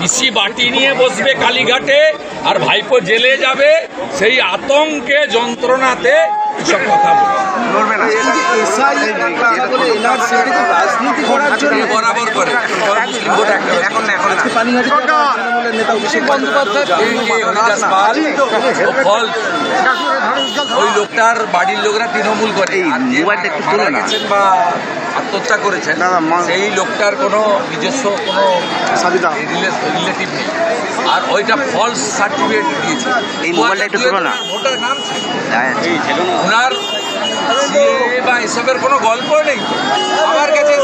পিসি বাটি নিয়ে বসবে কালীঘাটে, আর ভাইপো জেলে যাবে, সেই আতঙ্কে যন্ত্রণাতে এসব কথা বলছে। রাজনীতি করার জন্য বরাবর করে। তৃণমূলের নেতা অভিষেক বন্দ্যোপাধ্যায় ফল। ওই লোকটার বাড়ির লোকরা তৃণমূল করে। এই মোবাইলটা একটু গেছেন বা আত্মহত্যা করেছেন না, না, মা- সেই লোকটার কোনো নিজস্ব কোনো। রিলেটিভ নেই। আর ওইটা ফলস সার্টিফিকেট দিয়েছে। এই মোবাইলটা একটু তুলো না। ভোটার নাম ওনার এসবের কোনো গল্প নেই। আমার কাছে।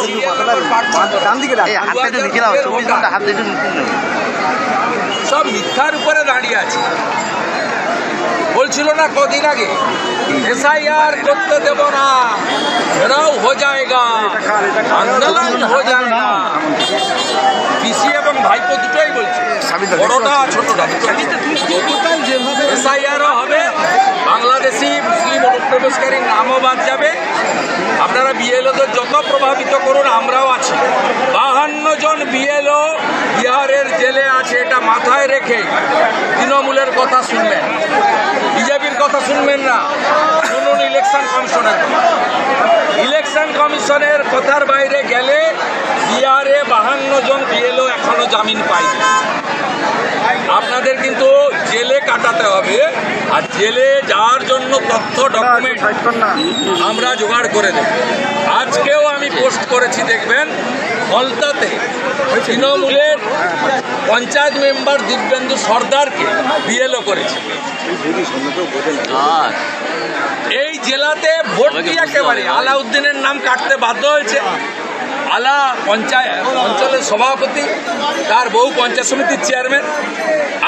সব মিথ্যার উপরে দাঁড়িয়ে আছে। বলছিল না কদিন আগে এসআইআর করতে দেব না এরাও হো যায়গা আন্দোলন হো যায়গা পিসি এবং ভাইপো দুটোই বলছে বড়টা ছোটটা এসআইআরও হবে বাংলাদেশি মুসলিম অনুপ্রবেশকারীর নামও বাদ যাবে আপনারা বিএলওদের যত প্রভাবিত করুন, আমরাও আছি। বাহান্ন জন বিএলও বিহারের জেলে আছে, এটা মাথায় রেখে তৃণমূলের কথা শুনবেন। বিজেপির কথা শুনবেন না। শুনুন ইলেকশন কমিশনের ইলেকশন কমিশনের কথার বাইরে গেলে বিহারে বাহান্ন জন বিএলও এখনও জামিন পায়নি। আপনাদের কিন্তু জেলে কাটাতে হবে। আর জেলে যাওয়ার জন্য তথ্য ডকুমেন্ট আমরা জোগাড় করে দেব। আজকেও আমি পোস্ট করেছি দেখবেন ফলতাতে তৃণমূলের পঞ্চায়েত মেম্বার দিব্যেন্দু সর্দারকে বিএলও করেছে। এই জেলাতে ভোটটি একেবারে আলাউদ্দিনের নাম কাটতে বাধ্য হয়েছে। আলা পঞ্চায়েত অঞ্চলের সভাপতি তার বহু পঞ্চায়েত সমিতির চেয়ারম্যান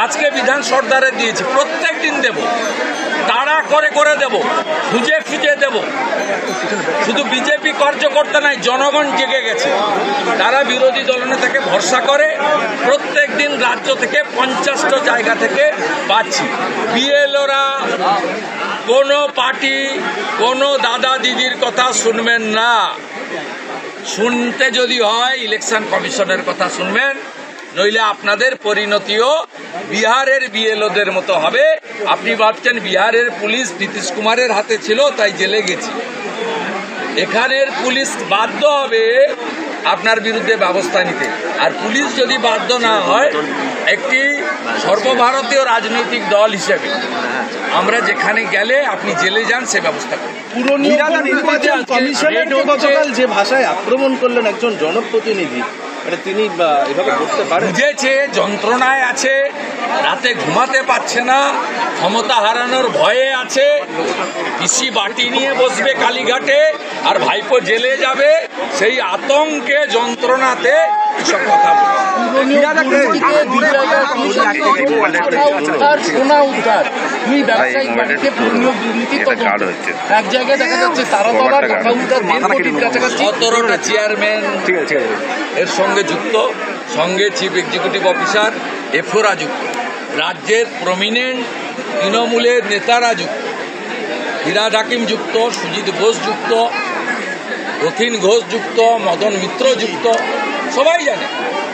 আজকে বিধান সর্দারে দিয়েছি প্রত্যেক দিন দেব। তাড়া করে করে দেব, খুঁজে খুঁজে দেব। শুধু বিজেপি কার্যকর্তা নাই, জনগণ জেগে গেছে। তারা বিরোধী দলনেতাকে ভরসা করে প্রত্যেক দিন রাজ্য থেকে পঞ্চাশটা জায়গা থেকে পাচ্ছি। বিএলওরা, কোনো পার্টি, কোনো দাদা দিদির কথা শুনবেন না। শুনতে যদি হয় ইলেকশন কমিশনের কথা শুনবেন। নইলে আপনাদের পরিণতিও বিহারের বিএলওদের মতো হবে। আপনি ভাবছেন বিহারের পুলিশ নীতিশ কুমারের হাতে ছিল তাই জেলে গেছি। এখানের পুলিশ বাধ্য হবে আপনার বিরুদ্ধে ব্যবস্থা নিতে। আর পুলিশ যদি বাধ্য না হয় একটি সর্বভারতীয় রাজনৈতিক দল হিসেবে আমরা যেখানে গেলে আপনি জেলে যান সে ব্যবস্থা করি পুরনির্বাচন নিরালা নির্বাচন কমিশনারকে হচ্ছে- গতকাল যে ভাষায় আক্রমণ করলেন একজন জনপ্রতিনিধি মানে তিনি এভাবে করতে পারেন বুঝেছে, যন্ত্রণায় আছে, রাতে ঘুমাতে পারছে না, ক্ষমতা হারানোর ভয়ে আছে, পিসি বাটি নিয়ে বসবে কালীঘাটে, আর ভাইপো জেলে যাবে, সেই আতঙ্কে যন্ত্রণাতে এসব কথা বলছে। পুরনো দুর্নীতিতে দুই জায়গায় কমিশন টাকা উদ্ধার সোনা উদ্ধার দুই ব্যবসায়িক বাড়িতে পুরনো দুর্নীতি এটা তদন্ত কার্ড হচ্ছে। এক জায়গায় দেখা যাচ্ছে তারাতলার টাকা উদ্ধার দেড় কোটির কাছাকাছি সতেরোটা চেয়ারম্যান এর সঙ্গে যুক্ত সঙ্গে চিফ এক্সিকিউটিভ অফিসার এফোরা যুক্ত রাজ্যের প্রমিনেন্ট তৃণমূলের নেতারা যুক্ত ফিরাদ হাকিম যুক্ত সুজিত ঘোষ যুক্ত রথিন ঘোষ যুক্ত মদন মিত্র যুক্ত সবাই জানে